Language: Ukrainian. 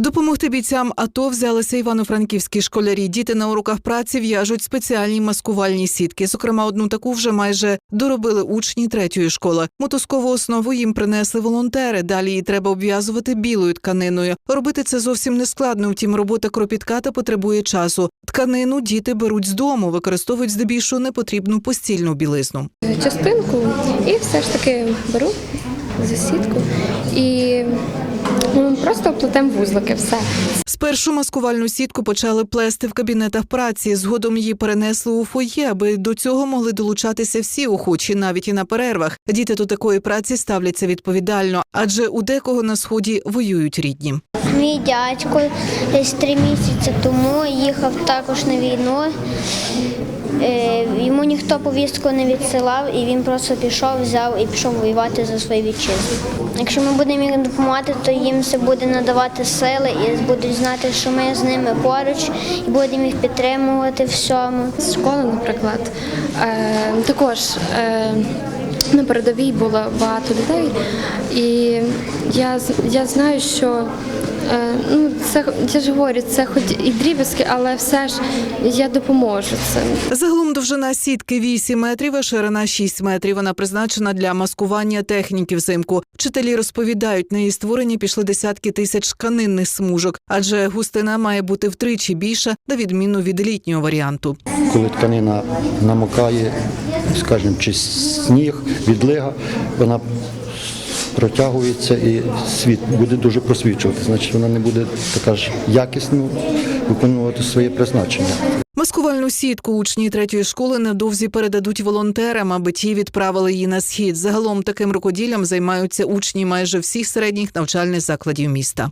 Допомогти бійцям АТО взялися івано-франківські школярі. Діти на уроках праці в'яжуть спеціальні маскувальні сітки. Зокрема, одну таку вже майже доробили учні третьої школи. Мотузкову основу їм принесли волонтери. Далі її треба обв'язувати білою тканиною. Робити це зовсім не складно. Втім, робота кропітка та потребує часу. Тканину діти беруть з дому, використовують здебільшого непотрібну постільну білизну. частинку і все ж таки беру за сітку і ну, просто плетемо вузлики, все. Спершу маскувальну сітку почали плести в кабінетах праці. Згодом її перенесли у фоє, аби до цього могли долучатися всі охочі, навіть і на перервах. Діти до такої праці ставляться відповідально, адже у декого на сході воюють рідні. Мій дядько десь три місяці тому їхав також на війну. Е, Йому ніхто повістку не відсилав, і він просто пішов, взяв і пішов воювати за свою вітчизну. Якщо ми будемо їм допомагати, то їм це буде надавати сили і будуть знати, що ми з ними поруч і будемо їх підтримувати всьому. З школи, наприклад, е, також е, на передовій було багато людей, і я, я знаю, що ну, це я ж говорю, це хоч і дріб'язки, але все ж я допоможу цим. Загалом довжина сітки 8 метрів, а ширина 6 метрів. Вона призначена для маскування техніки взимку. Вчителі розповідають, на її створення пішли десятки тисяч тканинних смужок, адже густина має бути втричі більша, на відміну від літнього варіанту. коли тканина намокає, скажімо, чи сніг, відлига, вона протягується і світ буде дуже просвічувати. Значить, вона не буде така ж якісно виконувати своє призначення. Маскувальну сітку учні третьої школи невдовзі передадуть волонтерам, аби ті відправили її на схід. Загалом таким рукоділлям займаються учні майже всіх середніх навчальних закладів міста.